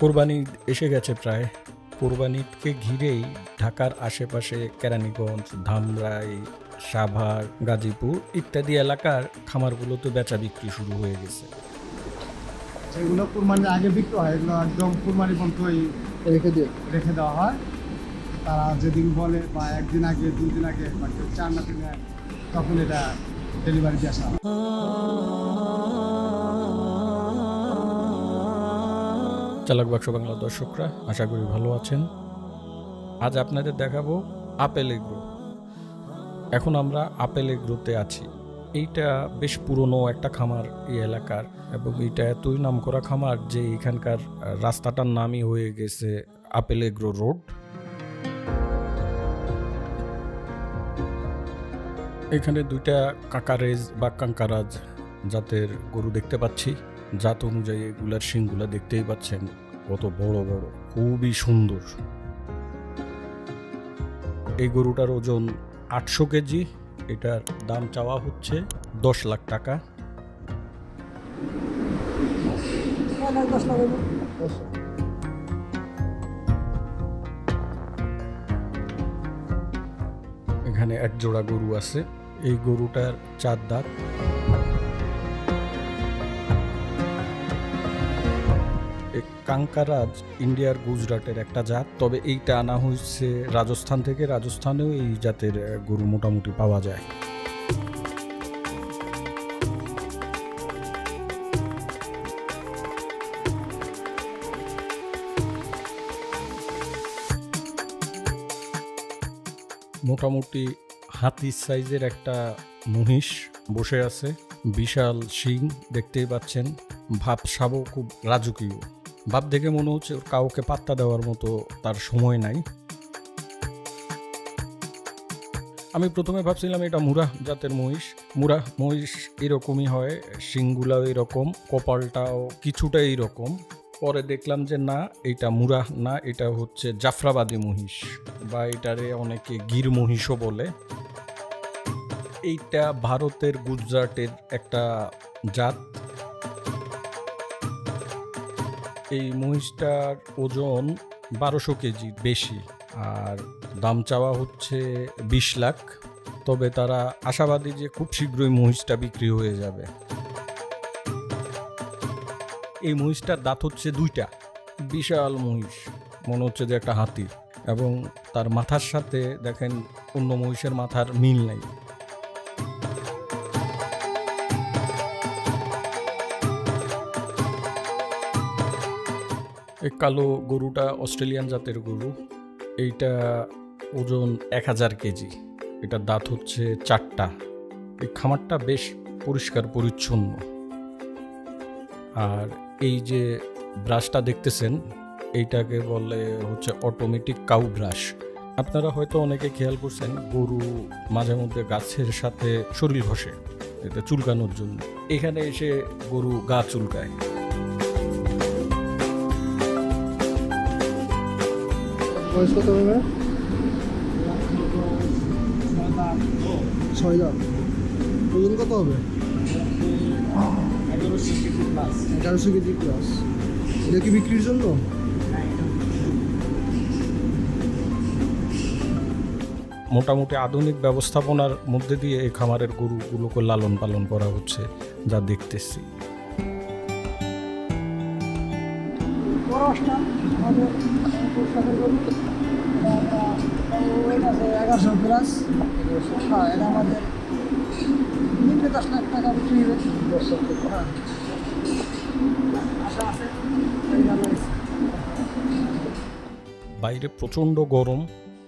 কোরবানি এসে গেছে প্রায়। কোরবানিকে ঘিরেই ঢাকার আশেপাশে কেরানীগঞ্জ ধামরাই সাভার গাজীপুর ইত্যাদি এলাকার খামারগুলোতে বেচা বিক্রি শুরু হয়ে গেছে। যেগুলো কুরবানির আগে বিক্রি হয় এগুলো একদম কুরবানি পর্যন্তই রেখে দিয়ে। রেখে দেওয়া হয়। তারা যেদিন বলে বা একদিন আগে দুই দিন আগে বা কেউ চার না তখন এটা ডেলিভারি দিয়ে আসা হয়। চালাক বাক্স বাংলা দর্শকরা, আশা করি ভালো আছেন। আজ আপনাদের দেখাবো আপেল এগ্রো এখন আমরা আপেল এগ্রোতে আছি। এইটা বেশ পুরনো একটা খামার এই এলাকার এবং এইটা এতই নাম করা খামার যে এখানকার রাস্তাটার নামই হয়ে গেছে আপেল এগ্রো রোড এখানে দুইটা কাকারেজ বা কাঙ্কারাজ জাতের গরু দেখতে পাচ্ছি। জাত অনুযায়ী এগুলার শিংগুলা দেখতেই পাচ্ছেন, কত বড় বড়, খুবই সুন্দর। এই গরুটার ওজন আটশো কেজি, এটার দাম চাওয়া হচ্ছে দশ লাখ টাকা। এখানে এক জোড়া গরু আছে, এই গরুটার চার দাঁত। কাঙ্কারাজ ইন্ডিয়ার গুজরাটের একটা জাত। তবে এইটা আনা হয়েছে রাজস্থান থেকে, রাজস্থানেও এই জাতের গরু মোটামুটি পাওয়া যায়। মোটামুটি হাতির সাইজের একটা মহিষ বসে আছে। বিশাল শিং দেখতেই পাচ্ছেন। ভাব সাবও খুব রাজকীয়। ভাব দেখে মনে হচ্ছে ওর কাউকে পাত্তা দেওয়ার মতো তার সময় নাই। আমি প্রথমে ভাবছিলাম এটা মুরা জাতের মহিষ। মুরা মহিষ এরকমই হয় শিংগুলাও এরকম, কপালটাও কিছুটা এইরকম পরে দেখলাম যে না, এটা মুরা না, এটা হচ্ছে জাফরাবাদী মহিষ বা এটারে অনেকে গির মহিষও বলে। এইটা ভারতের গুজরাটের একটা জাত। এই মহিষটার ওজন বারোশো কেজি বেশি আর দাম চাওয়া হচ্ছে বিশ লাখ। তবে তারা আশাবাদী যে খুব শীঘ্রই মহিষটা বিক্রি হয়ে যাবে। এই মহিষটার দাঁত হচ্ছে দুইটা। বিশাল মহিষ। মনে হচ্ছে যে একটা হাতি। এবং তার মাথার সাথে দেখেন অন্য মহিষের মাথার মিল নেই। এই কালো গরুটা অস্ট্রেলিয়ান জাতের গরু। এইটা ওজন এক হাজার কেজি। এটার দাঁত হচ্ছে চারটা। এই খামারটা বেশ পরিষ্কার, পরিচ্ছন্ন। আর এই যে ব্রাশটা দেখতেছেন, এইটাকে বলে হচ্ছে অটোমেটিক কাউ ব্রাশ আপনারা হয়তো অনেকে খেয়াল করছেন, গরু মাঝে মধ্যে গাছের সাথে শরীর ঘষে, এটা চুলকানোর জন্য। এখানে এসে গরু গা চুলকায়। বয়স কত হবে? ছয় দাম ওজন কত হবে? এগারোশো কেজি প্লাস এটা কি বিক্রির জন্য? মোটামুটি আধুনিক ব্যবস্থাপনার মধ্যে দিয়ে এই খামারের গরুগুলোকে লালন পালন করা হচ্ছে, যা দেখতেছি। এগারোশো প্লাস। হ্যাঁ এটা আমাদের নিম্নে দশ লাখ টাকা বিক্রি হবে। হ্যাঁ। হয়েছে। বাইরে প্রচণ্ড গরম।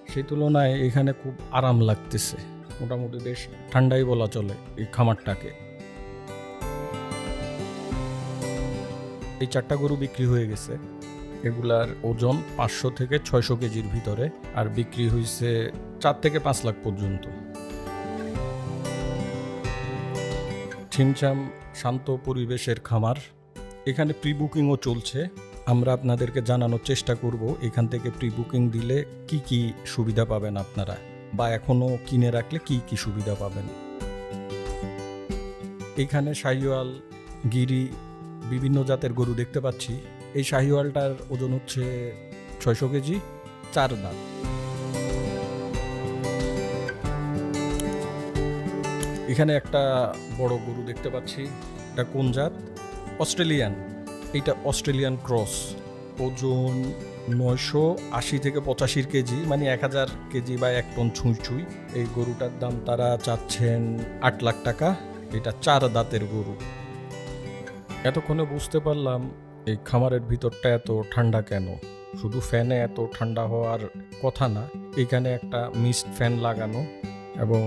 সেই তুলনায় এখানে খুব আরাম লাগতেছে। মোটামুটি বেশ ঠান্ডাই বলা চলে এই খামারটাকে। এই চারটা গরু বিক্রি হয়ে গেছে। এগুলার ওজন পাঁচশো থেকে ছয়শো কেজির ভিতরে আর বিক্রি হয়েছে চার থেকে পাঁচ লাখ পর্যন্ত। ছিমছাম শান্ত পরিবেশের খামার। এখানে প্রি বুকিংও চলছে। আমরা আপনাদেরকে জানানোর চেষ্টা করব এখান থেকে প্রি বুকিং দিলে কি কি সুবিধা পাবেন আপনারা বা এখনও কিনে রাখলে কি কি সুবিধা পাবেন। এখানে সাইওয়াল, গিরি, বিভিন্ন জাতের গরু দেখতে পাচ্ছি। এই শাহিওয়ালটার ওজন হচ্ছে ছয়শো কেজি, চার দাঁত। এখানে একটা বড় গরু দেখতে পাচ্ছি, এটা কোন জাত? অস্ট্রেলিয়ান। এইটা অস্ট্রেলিয়ান ক্রস। ওজন নয়শো আশি থেকে পঁচাশির কেজি মানে এক হাজার কেজি বা এক টন ছুঁই ছুঁই। এই গরুটার দাম তারা চাচ্ছেন আট লাখ টাকা। এটা চার দাঁতের গরু। এতক্ষণে বুঝতে পারলাম এই খামারের ভিতরটা এত ঠান্ডা কেন? শুধু ফ্যানে এত ঠান্ডা হওয়ার কথা না, এখানে একটা মিস্ট ফ্যান লাগানো এবং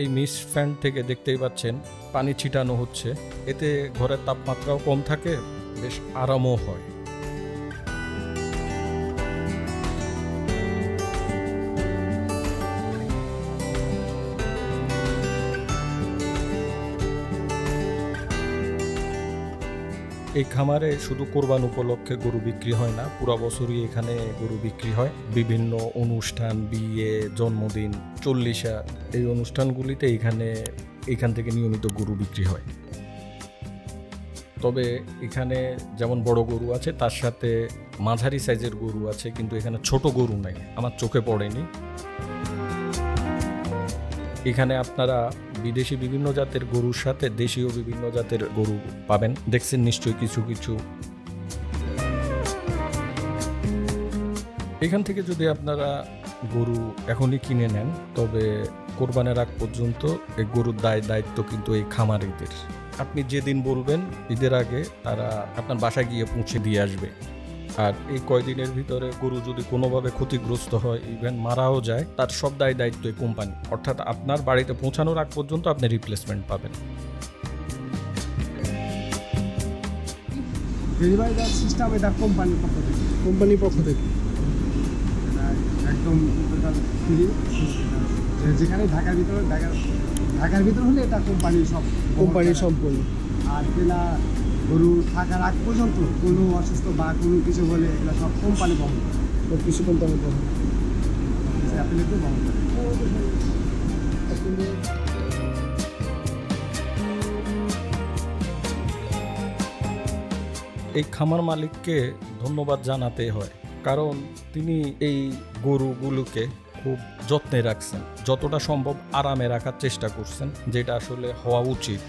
এই মিস্ট ফ্যান থেকে দেখতেই পাচ্ছেন পানি ছিটানো হচ্ছে। এতে ঘরের তাপমাত্রাও কম থাকে, বেশ আরামও হয়। এই খামারে শুধু কোরবান উপলক্ষে গরু বিক্রি হয় না, পুরো বছরই এখানে গরু বিক্রি হয়। বিভিন্ন অনুষ্ঠান, বিয়ে, জন্মদিন, চল্লিশা, এই অনুষ্ঠানগুলিতে এখানে, এখান থেকে নিয়মিত গরু বিক্রি হয়। তবে এখানে যেমন বড় গরু আছে, তার সাথে মাঝারি সাইজের গরু আছে, কিন্তু এখানে ছোট গরু নাই। আমার চোখে পড়েনি। এখানে আপনারা বিদেশি বিভিন্ন জাতের গরুর সাথে দেশীয় বিভিন্ন জাতের গরু পাবেন। দেখছেন নিশ্চয়ই কিছু কিছু। এখান থেকে যদি আপনারা গরু এখনই কিনে নেন, তবে কোরবানের আগ পর্যন্ত এই গরুর দায়, দায়িত্ব কিন্তু এই খামারিদের। আপনি যেদিন বলবেন, ঈদের আগে তারা আপনার বাসায় গিয়ে পৌঁছে দিয়ে আসবে। আর এই কয়দিনের ভিতরে গরু যদি কোনোভাবে ক্ষতিগ্রস্ত হয় ইভেন মারাও যায় তার সব দায় দায়িত্ব এই কোম্পানি অর্থাৎ আপনার বাড়িতে পৌঁছানোর আগ পর্যন্ত আপনি রিপ্লেসমেন্ট পাবেন। ডেলিভারি দেওয়ার সিস্টেম এটা কোম্পানির পক্ষ থেকে। কোম্পানির পক্ষ থেকে। একদম ফ্রি যেখানে ঢাকার ভিতরে ঢাকার ঢাকার ভিতর হলে এটা কোম্পানির সব। কোম্পানির সম্পূর্ণ আর কেনা গরু থাকার আগ পর্যন্ত কোনো অসুস্থ বা কোনো কিছু হলে এগুলো সব কোম্পানি বহন করে কিছু অ্যাপেলেতে বহন করে এই খামার মালিককে ধন্যবাদ জানাতে হয় কারণ তিনি এই গরুগুলোকে খুব যত্নে রাখছেন যতটা সম্ভব আরামে রাখার চেষ্টা করছেন যেটা আসলে হওয়া উচিত।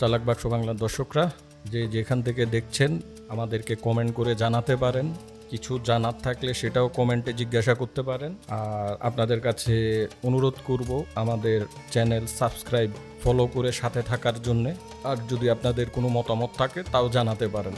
চালাক বাক্স বাংলার দর্শকরা, যে যেখান থেকে দেখছেন, আমাদেরকে কমেন্ট করে জানাতে পারেন। কিছু জানার থাকলে সেটাও কমেন্টে জিজ্ঞাসা করতে পারেন। আর আপনাদের কাছে অনুরোধ করব আমাদের চ্যানেল সাবস্ক্রাইব ফলো করে সাথে থাকার জন্যে। আর যদি আপনাদের কোনো মতামত থাকে, তাও জানাতে পারেন।